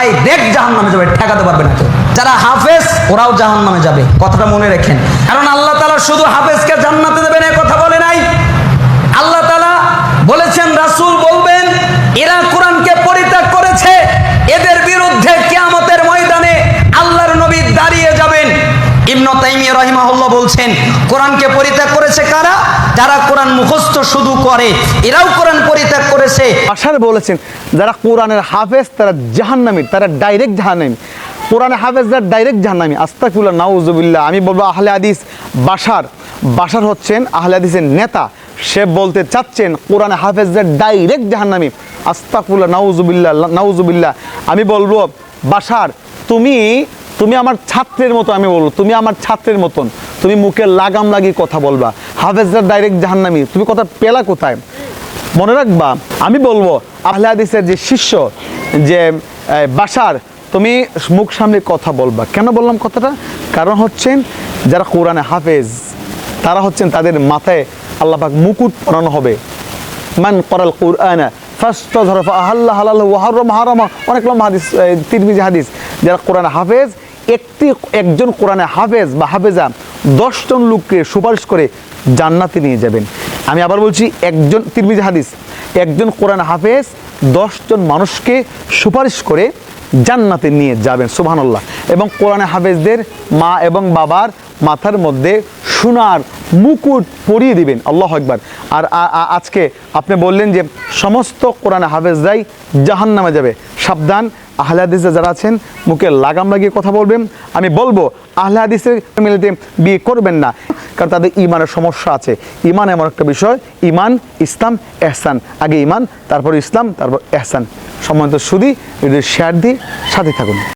Direct জাহান নামে যাবে, ঠেকাতে পারবে না যারা হাফেজ, ওরাও জাহান নামে যাবে। কথাটা মনে রাখেন। কারণ আল্লাহ তালা শুধু হাফেজকে জান্নাতে দেবেন কথা বলে নাই। আল্লাহ তালা বলেছেন, রাসূল বলবেন, এরা কোরআনকে পরিত্যাগ করেছে, এদের বিরুদ্ধে কিয়ামতের ময়দানে আল্লাহর নবী দাঁড়িয়ে যাবেন। ইবনু তাইমিয়া রাহিমাহুল্লাহ বলছেন, কোরআনকে পরিত্যাগ করেছে কারা? যারা কোরআন মুখস্থ শুধু করে, এরাও কোরআন পরিত্যাগ করেছে। বাসার বলেছেন, যারা কোরআনের হাফেজ, তারা জাহান্নামী, তারা ডাইরেক্ট জাহান্নামী। কোরআনে হাফেজ, যারা ডাইরেক্ট জাহান্নামী, আস্তাকুল্লাহ, নাউজুবিল্লাহ। আমি বলব আহলে হাদিস বাসার বাসার হচ্ছেন আহলে হাদিসের নেতা। সে বলতে চাচ্ছেন, কোরআনে হাফেজদের ডাইরেক্ট জাহান্নামী, আস্তাকুল্লাহ, নাউজুবিল্লাহ নাউজুবিল্লাহ। আমি বলব বাসার তুমি তুমি আমার ছাত্রের মতো, আমি বলব, তুমি আমার ছাত্রের মতন। তুমি মুখে লাগাম লাগিয়ে কথা বলবা। হাফেজরা ডাইরেক্ট জাহান্নামি, তুমি কথা পেলা কোথায়? মনে রাখবা, আমি বলব আহলে হাদিসের যে শিষ্য, যে বাসার, তুমি মুখ সামনে কথা বলবা। কেন বললাম কথাটা? কারণ হচ্ছেন, যারা কোরআনে হাফেজ, তারা হচ্ছেন তাদের মাথায় আল্লাহ পাক মুকুট পরানো হবে। মান করাল কুরআনা ফার্স্ট ধরফা আল্লাহ হালাল ওয়াহারম হারামা। অনেক লম্বা হাদিস তিরমিজি হাদিস। যারা কোরআনে হাফেজ, একটি, একজন কোরআনে হাফেজ বা হাফেজা দশজন লোককে সুপারিশ করে জান্নাতে নিয়ে যাবেন। আমি আবার বলছি, একজন তিরমিজি হাদিস, একজন কোরআন হাফেজ, দশজন মানুষকে সুপারিশ করে জান্নাতে নিয়ে যাবেন, সুবহানাল্লাহ। এবং কোরআনে হাফেজদের মা এবং বাবার মাথার মধ্যে সোনার মুকুট পরিয়ে দিবেন, আল্লাহ একবার আর আজকে আপনি বললেন যে সমস্ত কোরআনে হাফেজরাই জাহান নামে যাবে। সাবধান, আহলে হাদিসে যারা আছেন মুখে লাগাম লাগিয়ে কথা বলবেন। আমি বলব, আহলে হাদিসের মিলিতে বিয়ে করবেন না। কারণ তাদের ইমানের সমস্যা আছে। ইমান এমন একটা বিষয় ইমান ইসলাম, এহসান। আগে ইমান তারপর ইসলাম, তারপর এহসান। সম্মানিত শুধু শেয়ার দিই সাথে থাকুন।